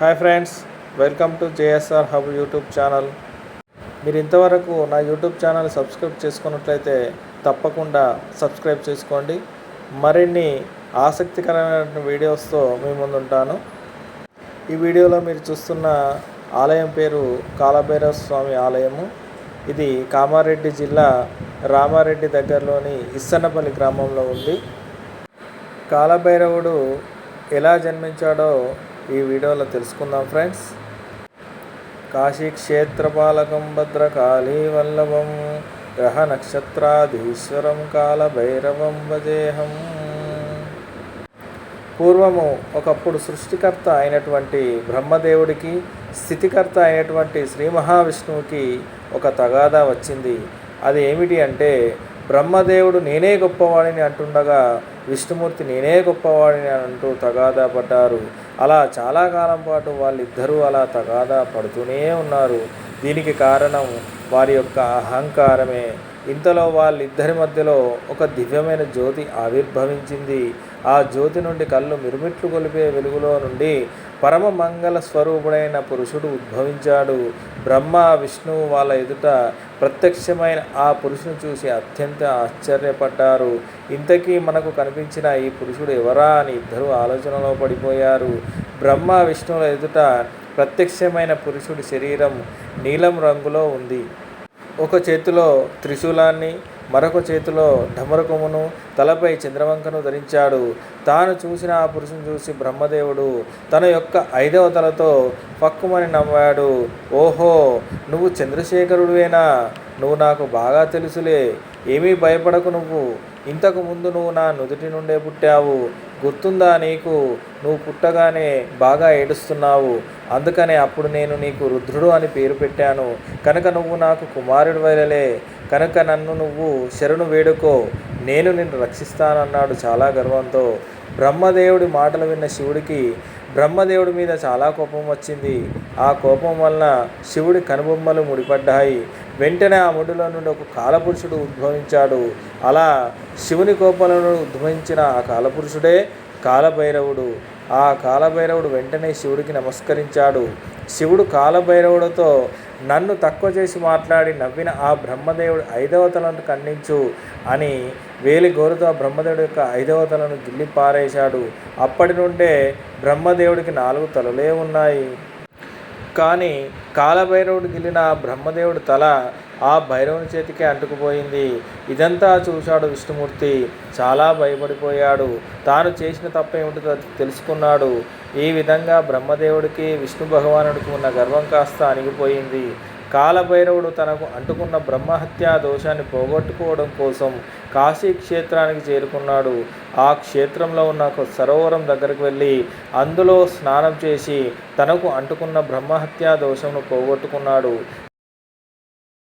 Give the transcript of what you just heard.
Hi friends welcome to JSR hub YouTube channel. మీరు ఇంతవరకు నా యూట్యూబ్ ఛానల్ సబ్స్క్రైబ్ చేసుకున్నట్లయితే తప్పకుండా సబ్స్క్రైబ్ చేసుకోండి. మరిన్ని ఆసక్తికరమైన వీడియోస్తో మీ ముందుంటాను. ఈ వీడియోలో మీరు చూస్తున్న ఆలయం పేరు కాలభైరవ స్వామి ఆలయము. ఇది కామారెడ్డి జిల్లా రామారెడ్డి దగ్గరలోని ఇస్సన్నపల్లి గ్రామంలో ఉంది. కాలభైరవుడు ఎలా జన్మించాడో ఈ వీడియోలో తెలుసుకుందాం ఫ్రెండ్స్. కాశీ క్షేత్రపాలకం భద్రకాళీ వల్లభం గ్రహ నక్షత్రాధీశ్వరం కాలభైరవం భజేహం పూర్వము ఒకప్పుడు సృష్టికర్త అయినటువంటి బ్రహ్మదేవుడికి స్థితికర్త అయినటువంటి శ్రీ మహావిష్ణువుకి ఒక తగాదా వచ్చింది. అది ఏమిటి అంటే బ్రహ్మదేవుడు నేనే గొప్పవాడిని అంటుండగా విష్ణుమూర్తి నేనే గొప్పవాడిని అంటూ తగాదా పడ్డారు. అలా చాలా కాలం పాటు వాళ్ళిద్దరూ అలా తగాదా పడుతూనే ఉన్నారు. దీనికి కారణం వారి యొక్క అహంకారమే. ఇంతలో వాళ్ళిద్దరి మధ్యలో ఒక దివ్యమైన జ్యోతి ఆవిర్భవించింది. ఆ జ్యోతి నుండి కళ్ళు మిరుమిట్లు కొలిపే వెలుగులో నుండి పరమ మంగళ స్వరూపుడైన పురుషుడు ఉద్భవించాడు. బ్రహ్మ విష్ణువు వాళ్ళ ఎదుట ప్రత్యక్షమైన ఆ పురుషుని చూసి అత్యంత ఆశ్చర్యపడ్డారు. ఇంతకీ మనకు కనిపించిన ఈ పురుషుడు ఎవరా అని ఇద్దరు ఆలోచనలో పడిపోయారు. బ్రహ్మ విష్ణువుల ఎదుట ప్రత్యక్షమైన పురుషుడి శరీరం నీలం రంగులో ఉంది. ఒక చేతిలో త్రిశూలాన్ని మరొక చేతిలో ఢమరకమును తలపై చంద్రవంకను ధరించాడు. తాను చూసిన ఆ పురుషుని చూసి బ్రహ్మదేవుడు తన యొక్క ఐదవ తలతో పక్కుమని నవ్వాడు ఓహో నువ్వు చంద్రశేఖరుడువేనా? నువ్వు నాకు బాగా తెలుసులే. ఏమీ భయపడకు నువ్వు. ఇంతకు ముందు నువ్వు నా నుదుటి నుండే పుట్టావు. గుర్తుందా నీకు? నువ్వు పుట్టగానే బాగా ఏడుస్తున్నావు. అందుకనే అప్పుడు నేను నీకు రుద్రుడు అని పేరు పెట్టాను. కనుక నువ్వు నాకు కుమారుడు వలలే కనుక నన్ను నువ్వు శరణు వేడుకో. నేను నిన్ను రక్షిస్తానన్నాడు చాలా గర్వంతో. బ్రహ్మదేవుడి మాటలు విన్న శివుడికి బ్రహ్మదేవుడి మీద చాలా కోపం వచ్చింది. ఆ కోపం వలన శివుడి కనుబొమ్మలు ముడిపడ్డాయి. వెంటనే ఆ ముడిలో నుండి ఒక కాలపురుషుడు ఉద్భవించాడు. అలా శివుని కోపంలో ఉద్భవించిన ఆ కాలపురుషుడే కాలభైరవుడు. ఆ కాలభైరవుడు వెంటనే శివుడికి నమస్కరించాడు. శివుడు కాలభైరవుడితో నన్ను తక్కువ చేసి మాట్లాడి నవ్విన ఆ బ్రహ్మదేవుడు ఐదవ తలను ఖండించు అని వేలి గోరుతో ఆ బ్రహ్మదేవుడి యొక్క ఐదవ తలను గిల్లి పారేశాడు. అప్పటి నుండే బ్రహ్మదేవుడికి నాలుగు తలలే ఉన్నాయి. కానీ కాలభైరవుడు గిల్లిన ఆ బ్రహ్మదేవుడి తల ఆ భైరవుని చేతికే అంటుకుపోయింది. ఇదంతా చూశాడు విష్ణుమూర్తి. చాలా భయపడిపోయాడు. తాను చేసిన తప్పేమిటో తెలుసుకున్నాడు. ఈ విధంగా బ్రహ్మదేవుడికి విష్ణు భగవానుడికి ఉన్న గర్వం కాస్త అణిగిపోయింది. కాలభైరవుడు తనకు అంటుకున్న బ్రహ్మహత్యా దోషాన్ని పోగొట్టుకోవడం కోసం కాశీ క్షేత్రానికి చేరుకున్నాడు. ఆ క్షేత్రంలో ఉన్న ఒక సరోవరం దగ్గరకు వెళ్ళి అందులో స్నానం చేసి తనకు అంటుకున్న బ్రహ్మహత్యా దోషంను పోగొట్టుకున్నాడు.